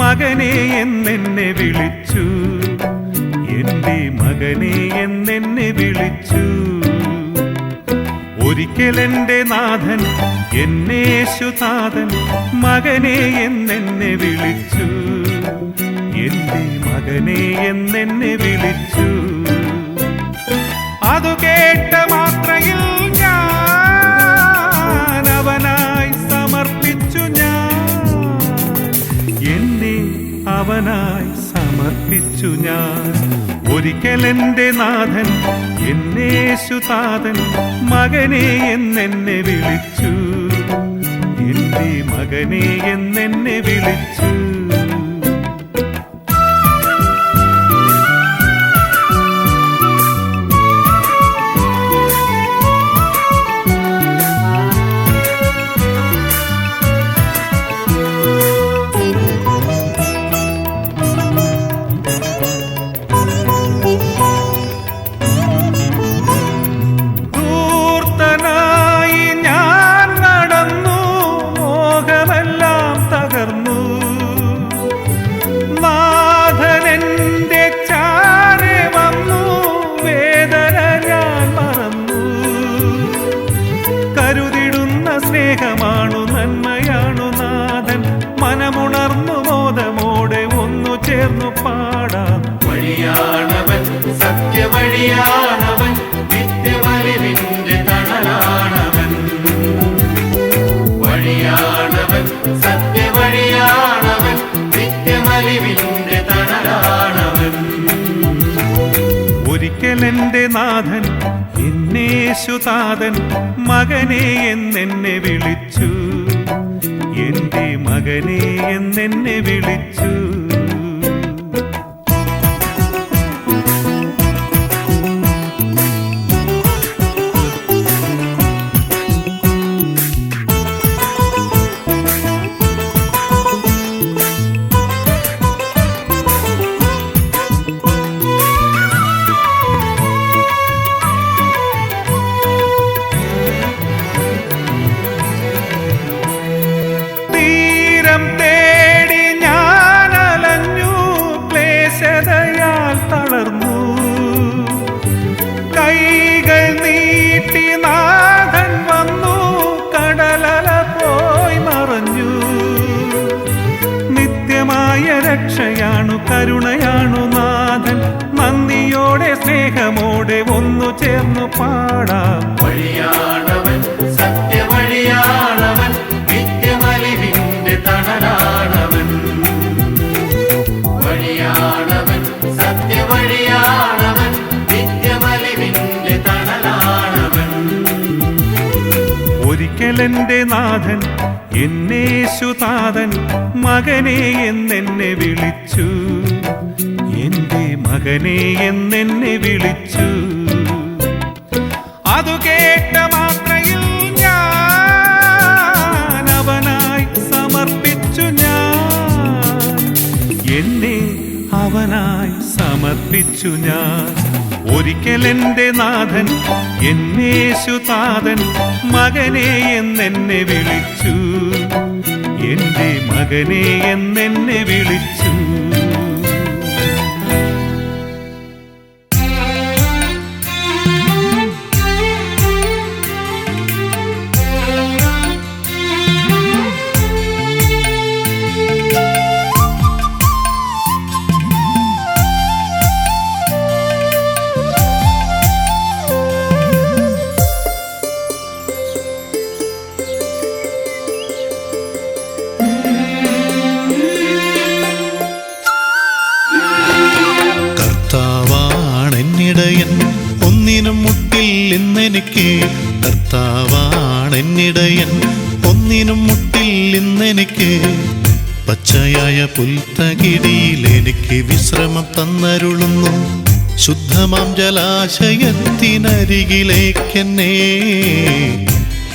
മകനെ എന്നെന്നെ വിളിച്ചു. എന്റെ മകനെ എന്നെന്നെ വിളിച്ചു. ഒരിക്കലെന്റെ നാഥൻ എന്നേശുനാഥൻ മകനെ എന്നെന്നെ വിളിച്ചു. എന്റെ മകനെ എന്നെന്നെ വിളിച്ചു. അതു കേട്ട മാത്രയിൽ അവനായി സമർപ്പിച്ചു ഞാൻ. ഒരിക്കലെന്റെ നാഥൻ എന്നേശുതാഥൻ മകനെ എന്നെന്നെ വിളിച്ചു. എന്റെ മകനെ എന്നെന്നെ വിളിച്ചു. നിത്യമറിവിന്റെ തണലാണവൻ തണലാണവൻ ഒരിക്കലെന്റെ നാഥൻ എന്നേശുതാതൻ മകനെ എന്നെ വിളിച്ചു. എന്റെ മകനെ എന്നെ വിളിച്ചു. ഒരിക്കലെന്റെ നാഥൻ എന്നേശുതാതൻ മകനെ എന്നെന്നെ വിളിച്ചു. എന്റെ മകനെ എന്നെന്നെ വിളിച്ചു. അതു കേട്ട മാത്രയിൽ ഞാൻ അവനായി സമർപ്പിച്ചു ഞാൻ. എന്നെ അവനായി സമർപ്പിച്ചു ഞാൻ. ഒരിക്കലെന്റെ നാഥൻ എന്നേശുതാതൻ മകനെ എന്നെന്നെ വിളിച്ചു. എന്റെ മകനെ എന്നെന്നെ വിളിച്ചു. ശുദ്ധമാം ജലാശയത്തിനരികിലേക്കെന്നെ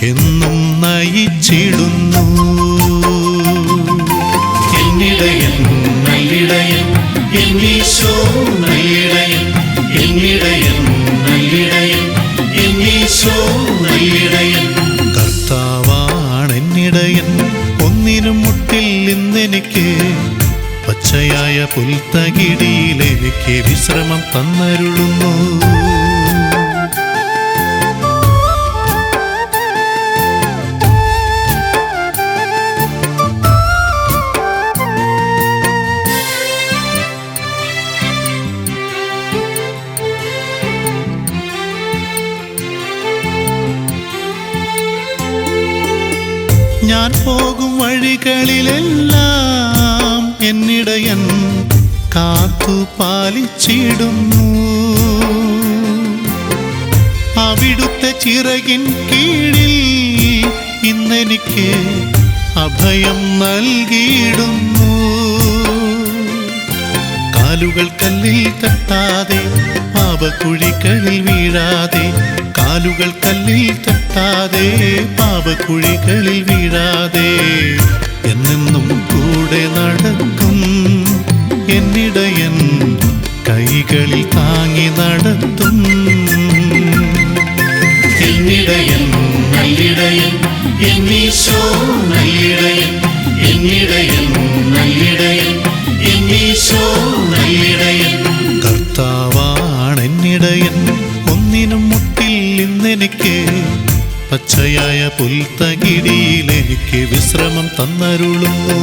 എന്നും നയിച്ചിടുന്നു. എന്നിടയൻ നല്ലിടയൻ എന്നീശോ നല്ലിടയൻ എന്നിടയൻ നല്ലിടയൻ എന്നീശോ നല്ലിടയൻ. കർത്താവാണെന്നിടയൻ ഇന്നെനിക്ക് പച്ചയായ പുൽത്തകിടിയിൽ എനിക്ക് വിശ്രമം തന്നരുളുന്നു. ഞാൻ പോകും വഴികളിലെല്ലാം എന്നിടയൻ കാത്തു പാലിച്ചിടുന്നു. അവിടുത്തെ ചിറകിൻ കീഴിൽ ഇന്നെനിക്ക് അഭയം നൽകിയിടുന്നു. കാലുകൾ കല്ലിൽ തട്ടാതെ പാപക്കുഴികളിൽ വീഴാതെ കാലുകൾ കല്ലിൽ തട്ടാതെ പാപക്കുഴികളിൽ വീഴാതെ എന്നെന്നും കൂടെ നടക്കും. എന്നിടയൻ കൈകളിൽ താങ്ങി നടത്തും. എന്നിടയൻ നല്ലിടയൻ എന്നീശോ നല്ലിടയൻ എന്നിടയൻ നല്ലിടയൻ എന്നീശോ നല്ലിടയൻ കർത്താവാണെന്നിടയൻ ഒന്നിനും മുട്ടിൽ ഇന്നെനിക്ക് പച്ചയായ പുൽത്തകിടിയിൽ എനിക്ക് വിശ്രമം തന്നരുളുന്നു.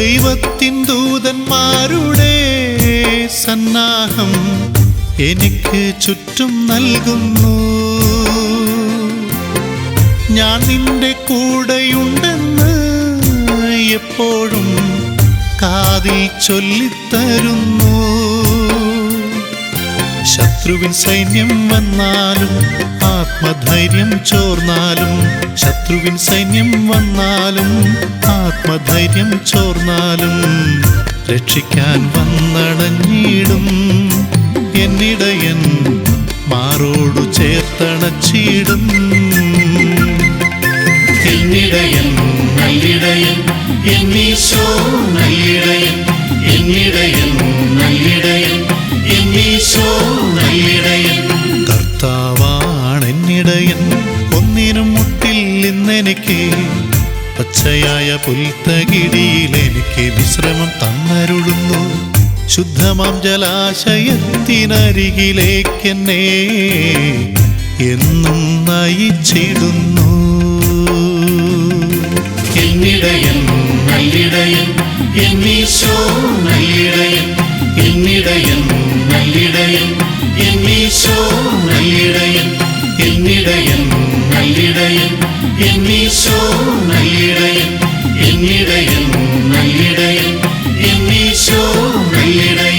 ദൈവത്തിൻ ദൂതന്മാരുടെ സന്നാഹം എനിക്ക് ചുറ്റും നൽകുന്നു. ഞാൻ നിന്റെ കൂടെയുണ്ടെന്ന് എപ്പോഴും കാതിൽ ചൊല്ലിത്തരുന്നു. ശത്രുവിൻ സൈന്യം വന്നാലും ആത്മധൈര്യം ചോർന്നാലും ശത്രുവിൻ സൈന്യം വന്നാലും ആത്മധൈര്യം ചോർന്നാലും രക്ഷിക്കാൻ വന്നടഞ്ഞിടും എന്നിടയൻ മാറോടു ചേർത്തണച്ചിടും. എന്നിടയൻ നല്ലിടയൻ എന്നീശോ നല്ലിടയൻ പച്ചയായ പുൽത്തകിടിയിൽ എനിക്ക് വിശ്രമം തന്നരുളുന്നു. ശുദ്ധമാം ജലാശയത്തിനരികിലേക്കെന്നെ എന്നും നയിച്ചിടുന്നു. എന്നിടയൻ നല്ലിടയൻ എന്നീശോ നല്ലിടയൻ എന്നിടയൻ നല്ലിടയൻ നല്ലിടയൻ എന്നിടയൻ നല്ലിടയൻ എന്നീശോ നല്ലിടയൻ എന്നിടയൻ നല്ലിടയൻ എന്നീശോ നല്ലിടയൻ.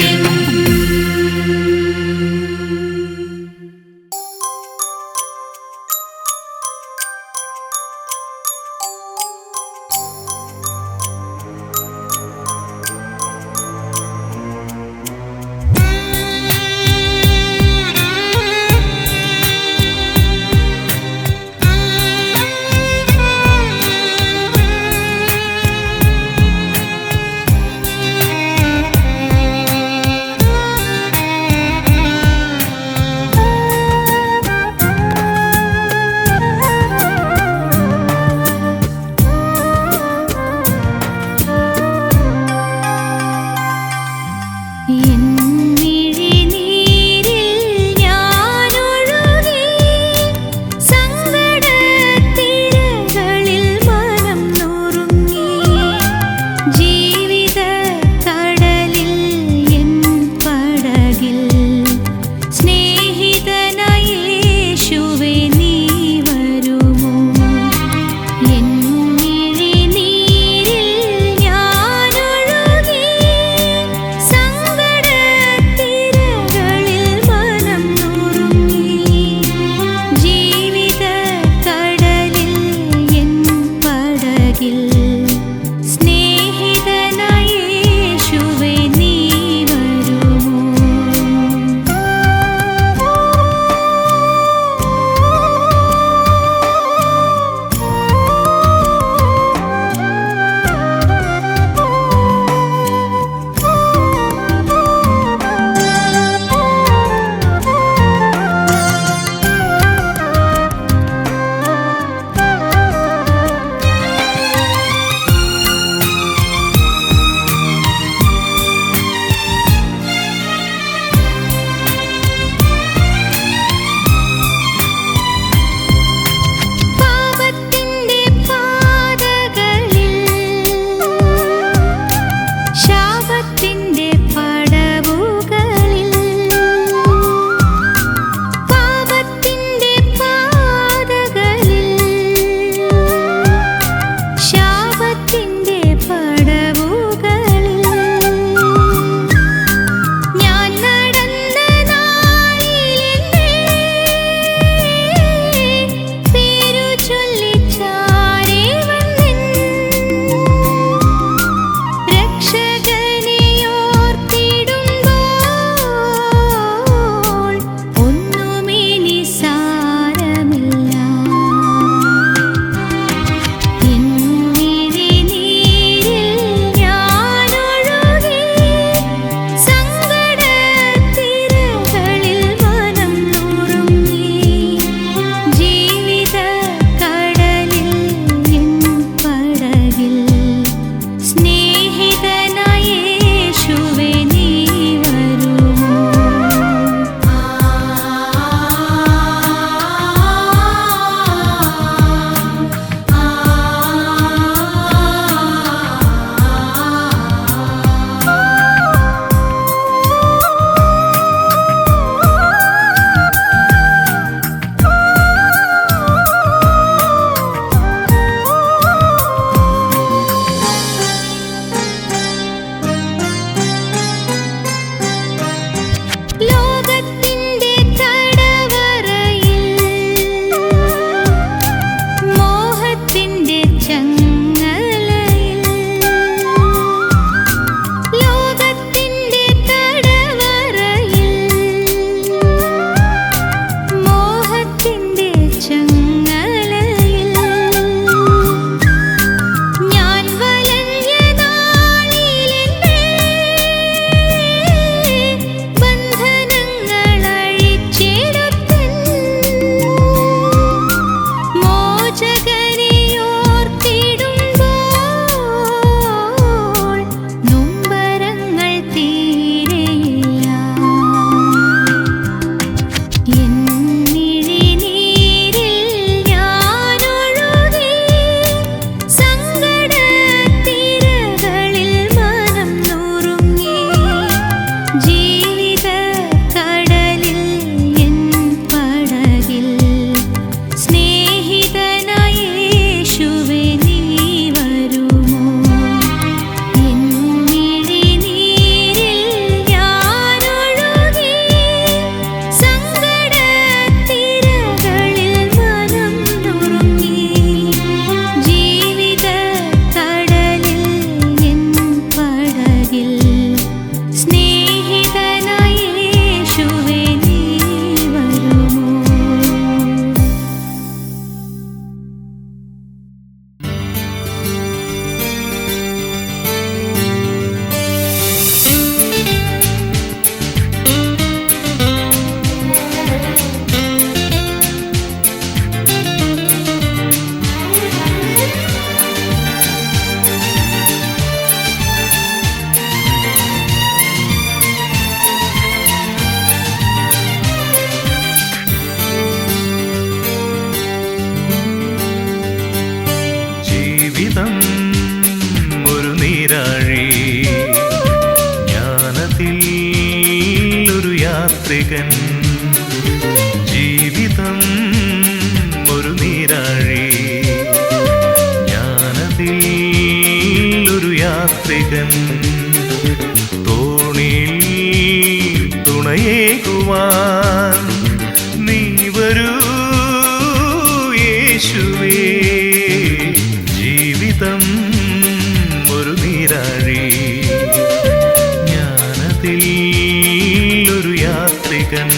ജീവിതത്തിൽ ഒരു യാത്രികൻ.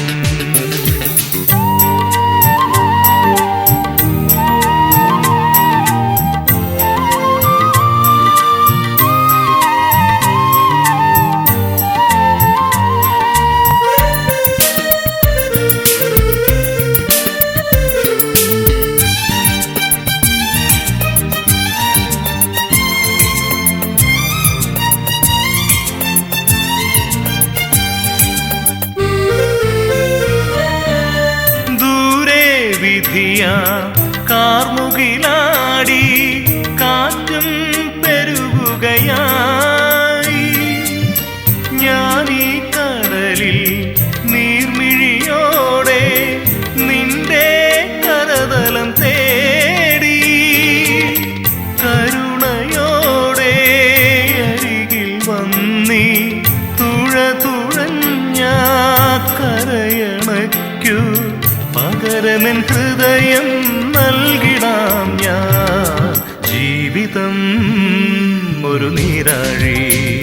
പകരമെൻ ഹൃദയം നൽകിടാം ഞാൻ. ജീവിതം ഒരു നീരാഴി.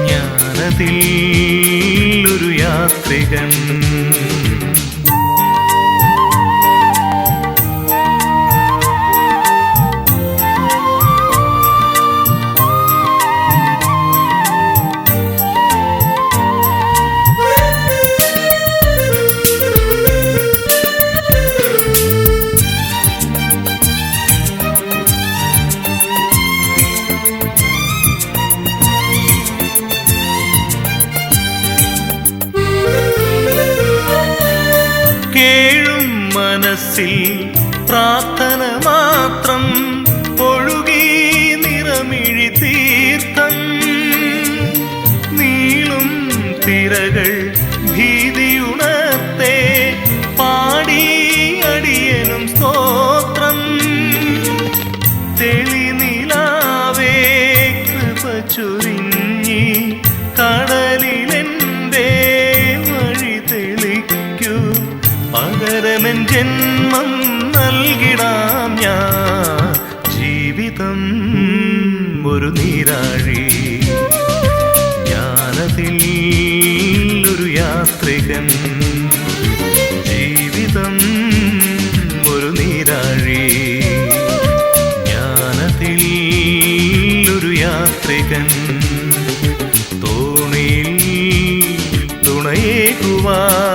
ഞാനതിൽ ഒരു യാത്രികൻ. കേഴും മനസ്സിൽ പ്രാർത്ഥന മാത്രം ഒഴുകി നിറമിഴി തീർത്ഥം. നീളും തിരകൾ one.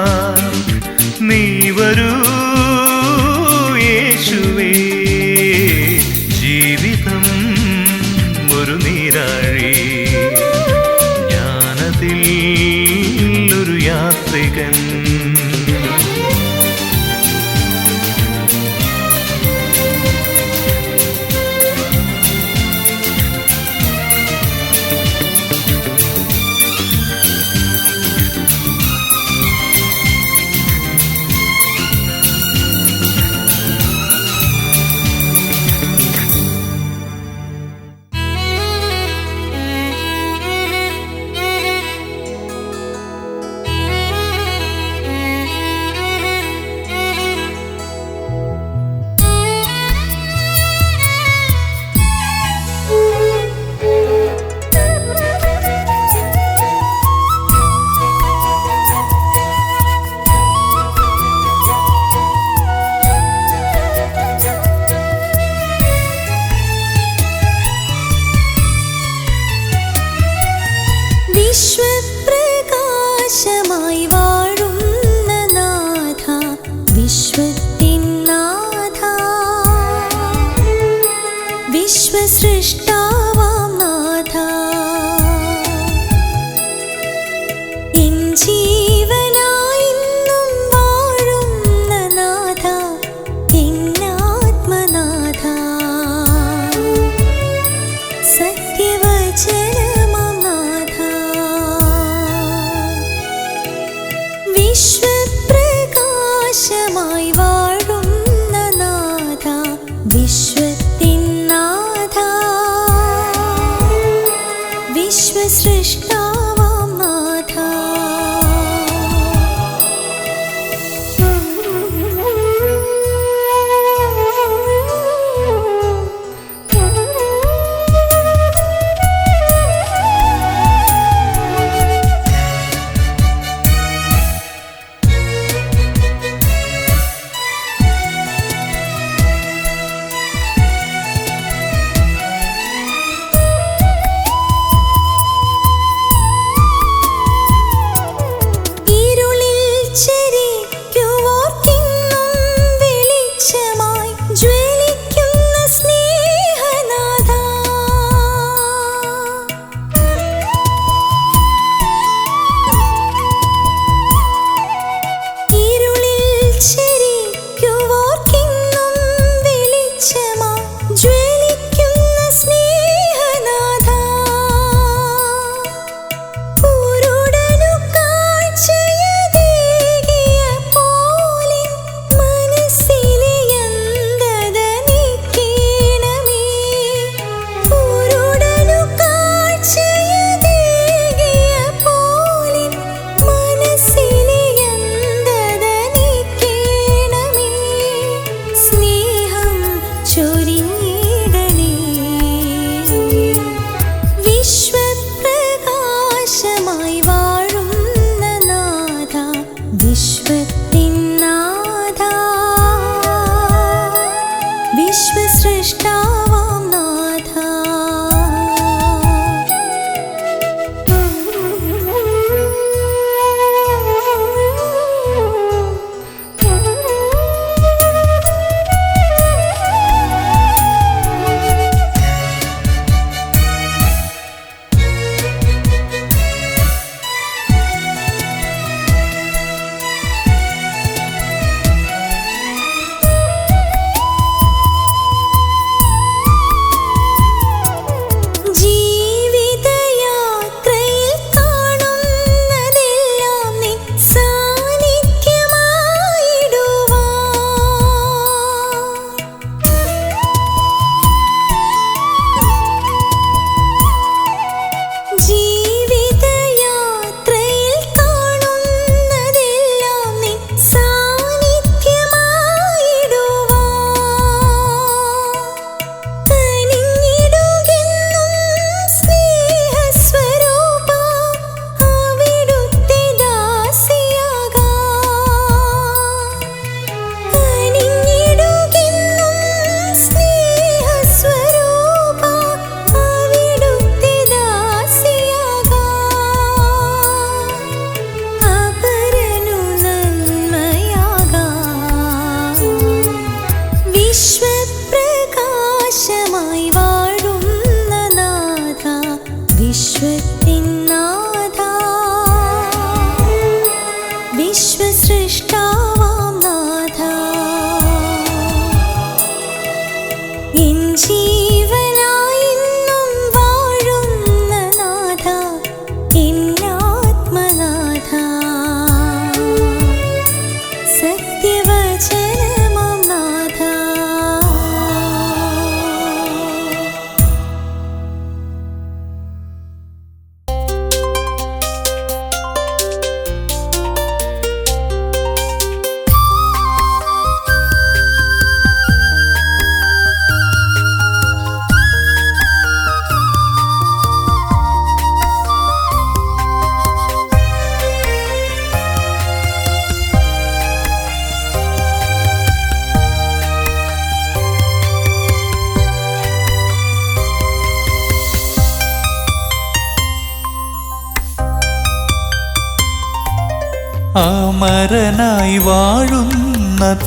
വിശ്വപ്രകാശമായി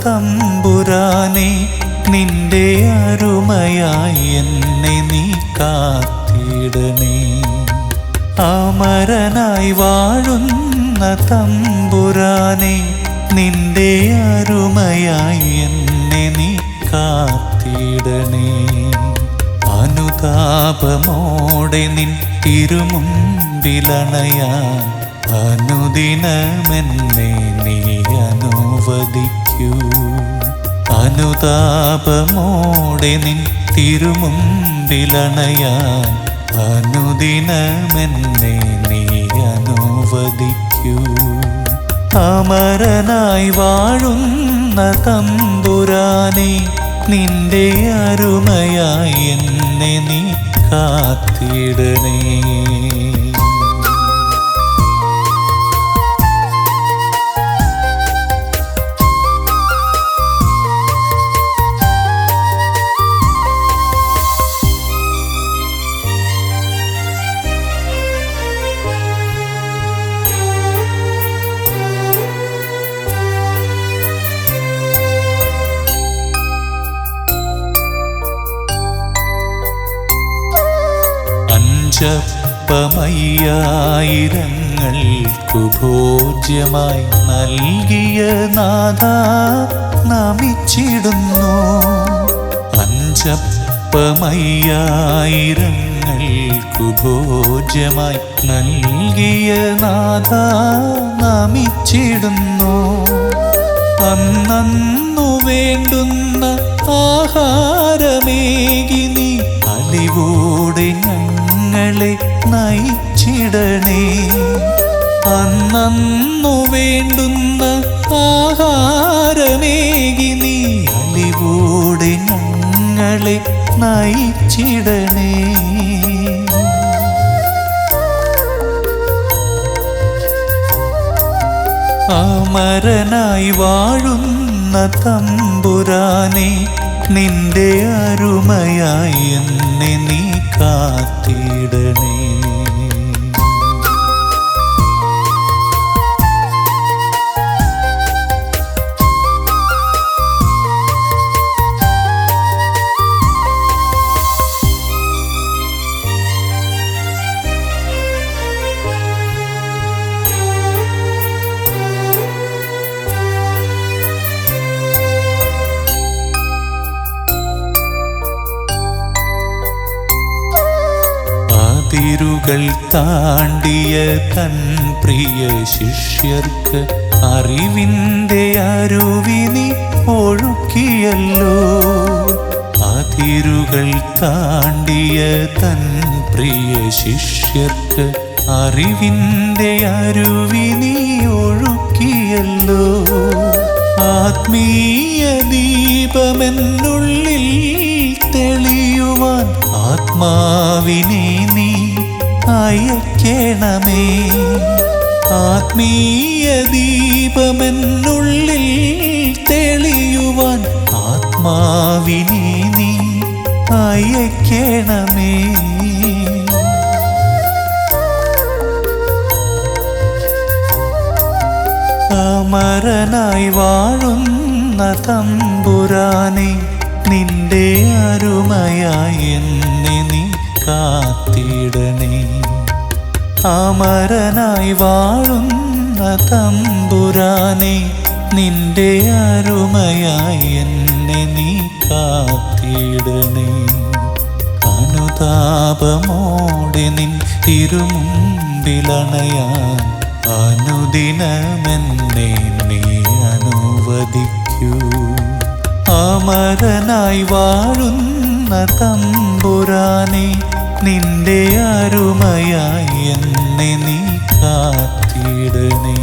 തമ്പുരാനെ നിന്റെ അരുമയായി എന്നെ നീ കാത്തിടണേ. അമരനായി വാഴുന്ന തമ്പുരാനെ നിന്റെ അരുമയായി എന്നെ നീ കാത്തിടണേ. അനുതാപമോടെ നിൻ തിരുമുമ്പിലണയാൻ അനുദിനമെന്നെ നീ അനുവദിക്കൂ അനുതാപമോടെ നിൻ തിരുമുമ്പിലണയാൻ അനുദിനമെന്നെ നീ അനുവദിക്കൂ. അമരനായി വാഴുന്ന തമ്പുരാനെ നിന്റെ അരുമയായി എന്നെ നീ കാത്തിടണേ. ഭോജ്യമായി നൽകിയ നാഥ നമിച്ചിടുന്നു. അഞ്ചപ്പമയ്യായിരങ്ങൾക്കു ഭോജ്യമായി നൽകിയ നാഥ നമിച്ചിടുന്നു. അന്നു വേണ്ടുന്ന ആഹാരമേകി നീ അലിവോടെ ഞങ്ങളെ നയിച്ചിടണേ. അന്നു വേണ്ടുന്ന ആഹാരമേകി നീ അലിവോടെ ഞങ്ങളെ നയിച്ചിടണേ. അമരനായി വാഴുന്ന തമ്പുരാനെ നിന്റെ അരുമയായി എന്നെ നീ കാത്തിടണേ. അതിരുകൾ താണ്ടിയ തൻ പ്രിയ ശിഷ്യർക്ക് അറിവിന്റെ അരുവിനി ഒഴുക്കിയല്ലോ. അതിരുകൾ താണ്ടിയ തൻ പ്രിയ ശിഷ്യർക്ക് അറിവിന്റെ അരുവിനി ഒഴുക്കിയല്ലോ. ആത്മീയ ദീപമെന്നുള്ളിൽ തെളിയുവാൻ ആത്മാവിനെ നീ അയക്കണമേ. ആത്മീയ ദീപമെന്നുള്ളിൽ തെളിയുവാൻ ആത്മാവിനെ നീ അയക്കണമേ. അമരനായി വാഴുന്ന തമ്പുരാനെ നിന്റെ അരുമയായി എന്നെ നീ കാത്തിടണേ. അമരനായി വാഴുന്ന തമ്പുരാനെ നിന്റെ അരുമയായി എന്നെ നീ കാത്തിടണേ. അനുതാപമോടെ നിൻ തിരുമുമ്പിലണയാൻ അനുദിനമെന്നെ നീ അനുവദിക്കൂ. അമരനായി വാഴുന്ന തമ്പുരാനെ നിന്റെ അരുമയായി എന്നെ നീ കാത്തിടണേ.